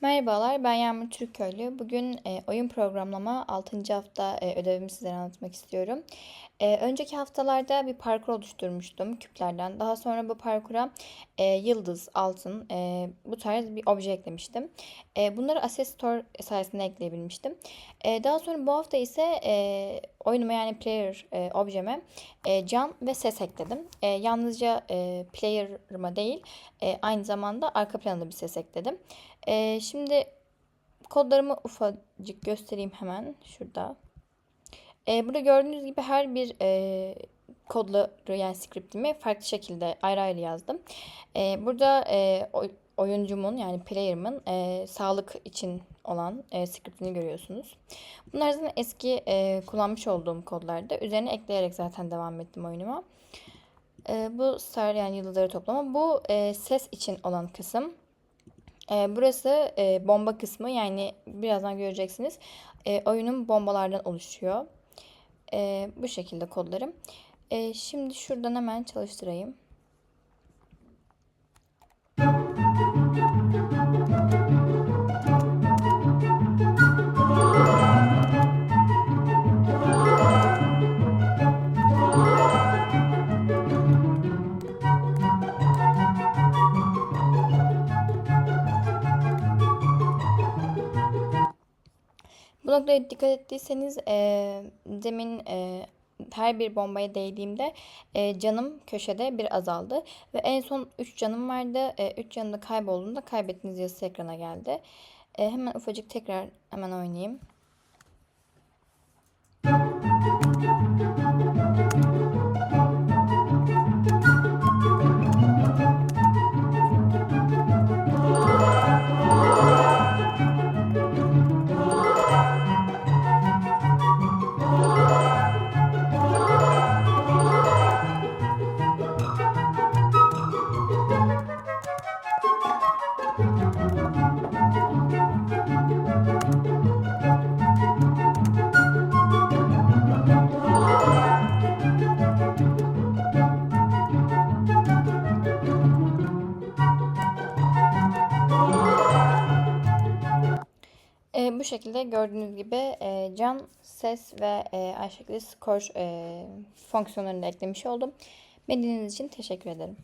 Merhabalar, ben Yağmur Türkköylü. Bugün e, oyun programlama 6. hafta e, ödevimi sizlere anlatmak istiyorum. E, önceki haftalarda bir parkur oluşturmuştum küplerden. Daha sonra bu parkura e, yıldız, altın, e, bu tarz bir obje eklemiştim. E, bunları Store sayesinde ekleyebilmiştim. E, daha sonra bu hafta ise e, oyunuma yani player e, objeme e, can ve ses ekledim. E, yalnızca e, player'ıma değil, e, aynı zamanda arka planda bir ses ekledim. E, şimdi kodlarımı ufacık göstereyim hemen şurada. E, burada gördüğünüz gibi her bir e, kodları yani scriptimi farklı şekilde ayrı ayrı yazdım. E, burada e, oy- oyuncumun yani player'ımın e, sağlık için olan e, scriptini görüyorsunuz. Bunlar zaten eski e, kullanmış olduğum kodlarda. Üzerine ekleyerek zaten devam ettim oyunuma. E, bu star yani yıldızları toplama. Bu e, ses için olan kısım. E, burası e, bomba kısmı yani birazdan göreceksiniz. E, oyunun bombalardan oluşuyor. E, bu şekilde kodlarım. E, şimdi şuradan hemen çalıştırayım. Bu noktaya dikkat ettiyseniz e, demin e, her bir bombaya değdiğimde e, canım köşede bir azaldı. Ve en son 3 canım vardı. 3 canım da kaybolduğunda kaybettiğiniz yazısı ekrana geldi. E, hemen ufacık tekrar hemen oynayayım. Şekilde gördüğünüz gibi e, can, ses ve e, aynı şekilde skor e, fonksiyonlarını da eklemiş oldum. Beni dinlediğiniz için teşekkür ederim.